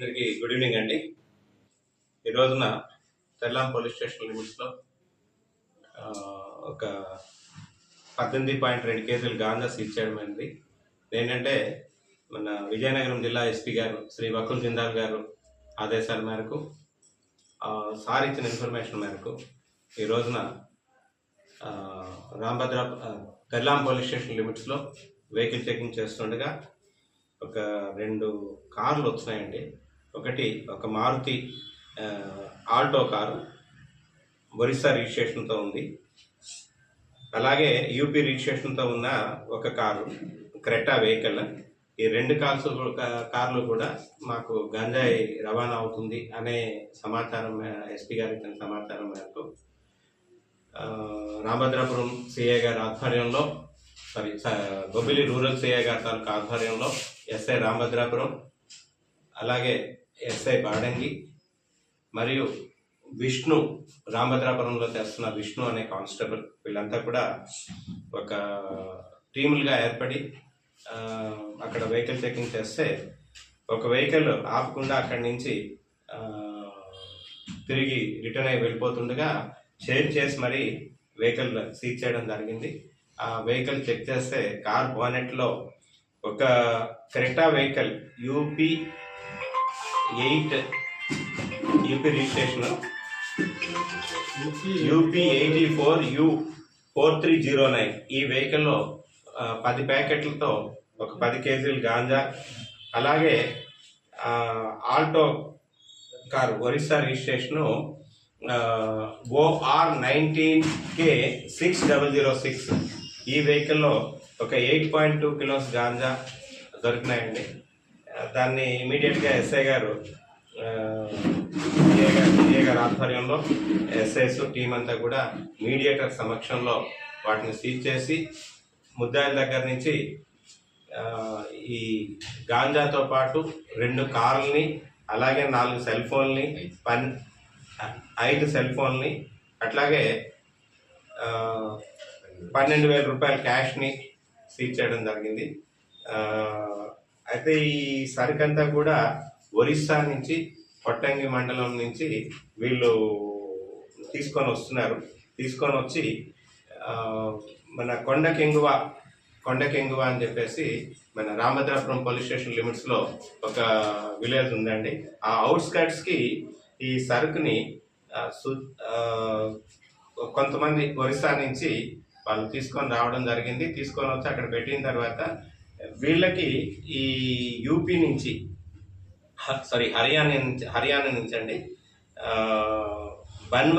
అందరికీ good evening అండి. ఈ రోజున తెల్లాం పోలీస్ స్టేషన్ లిమిట్స్లో ఒక పద్దెనిమిది పాయింట్ రెండు కేజీలు గాంజా సీజ్ చేయడం అయింది ఏంటంటే మన విజయనగరం జిల్లా ఎస్పీ గారు శ్రీ వకుల్ జిందాల్ గారు ఆదేశాల మేరకు సార్ ఇచ్చిన ఇన్ఫర్మేషన్ మేరకు ఈ రోజున రాంభద్ర తెల్లాం పోలీస్ స్టేషన్ లిమిట్స్లో వెహికల్ చెకింగ్ చేస్తుండగా ఒక రెండు కార్లు వచ్చినాయండి. ఒకటి ఒక మారుతి ఆల్టో కారు ఒరిస్సా రిజిస్ట్రేషన్తో ఉంది. అలాగే యూపీ రిజిస్ట్రేషన్తో ఉన్న ఒక కారు క్రెటా వెహికల్. ఈ రెండు కార్స్ కూడా- కార్లు కూడా మాకు గంజాయి రవాణా అవుతుంది అనే సమాచారం ఎస్పీ గారు ఇచ్చిన సమాచారం మేరకు. రామభద్రాపురం సిఐ గారి ఆధ్వర్యంలో సారీ స- బొబ్బిలి రూరల్ సిఐ గారి తాలూకా ఆధ్వర్యంలో ఎస్ఐ రామభద్రాపురం అలాగే ఎస్ఐ బాడంగి మరియు విష్ణు రామభద్రాపురంలో చేస్తున్న విష్ణు అనే కానిస్టేబుల్ వీళ్ళంతా కూడా ఒక టీములుగా ఏర్పడి అక్కడ వెహికల్ చెకింగ్ చేస్తే ఒక వెహికల్ ఆపకుండా అక్కడి నుంచి తిరిగి రిటర్న్ అయ్యి వెళ్ళిపోతుండగా చేంజ్ చేసి మరీ వెహికల్ సీజ్ చేయడం జరిగింది. ఆ వెహికల్ చెక్ చేస్తే కార్ బానెట్లో ఒక Creta vehicle UP eight UP registration. UP eighty four U four three zero nine. ఈ వెహికల్లో పది ప్యాకెట్లతో ఒక పది కేజీలు గాంజా అలాగే Alto car Orissa registration OR nineteen K six double zero six. ఈ వెహికల్లో ఒక eight point two kilos ganja దొరికినాయండి. దాన్ని ఇమీడియట్గా ఎస్ఐ గారు సిఏ గారు గారి ఆధ్వర్యంలో ఎస్ఐస్ టీం అంతా కూడా మీడియేటర్ సమక్షంలో వాటిని సీజ్ చేసి ముద్దాయిల దగ్గర నుంచి ఈ గాంజాతో పాటు రెండు కార్లని అలాగే నాలుగు సెల్ ఫోన్ని పన్ ఐదు సెల్ ఫోన్ని అట్లాగే పన్నెండు వేల రూపాయల క్యాష్ని సీజ్ చేయడం జరిగింది. అయితే ఈ సరుకంతా కూడా ఒరిస్సా నుంచి పొట్టంగి మండలం నుంచి వీళ్ళు తీసుకొని వస్తున్నారు. తీసుకొని వచ్చి మన కొండకెంగువ కొండకెంగువ అని చెప్పేసి మన రామద్రాపురం పోలీస్ స్టేషన్ లిమిట్స్లో ఒక విలేజ్ ఉందండి. ఆ అవుట్స్కట్స్కి ఈ సరుకుని సు- కొంతమంది ఒరిస్సా నుంచి వాళ్ళు తీసుకొని రావడం జరిగింది. తీసుకొని వచ్చి అక్కడ పెట్టిన తర్వాత వీళ్ళకి ఈ యూపీ నుంచి సారీ హర్యానా నుంచి హర్యానా నుంచి అండి బన్వ బన్వర్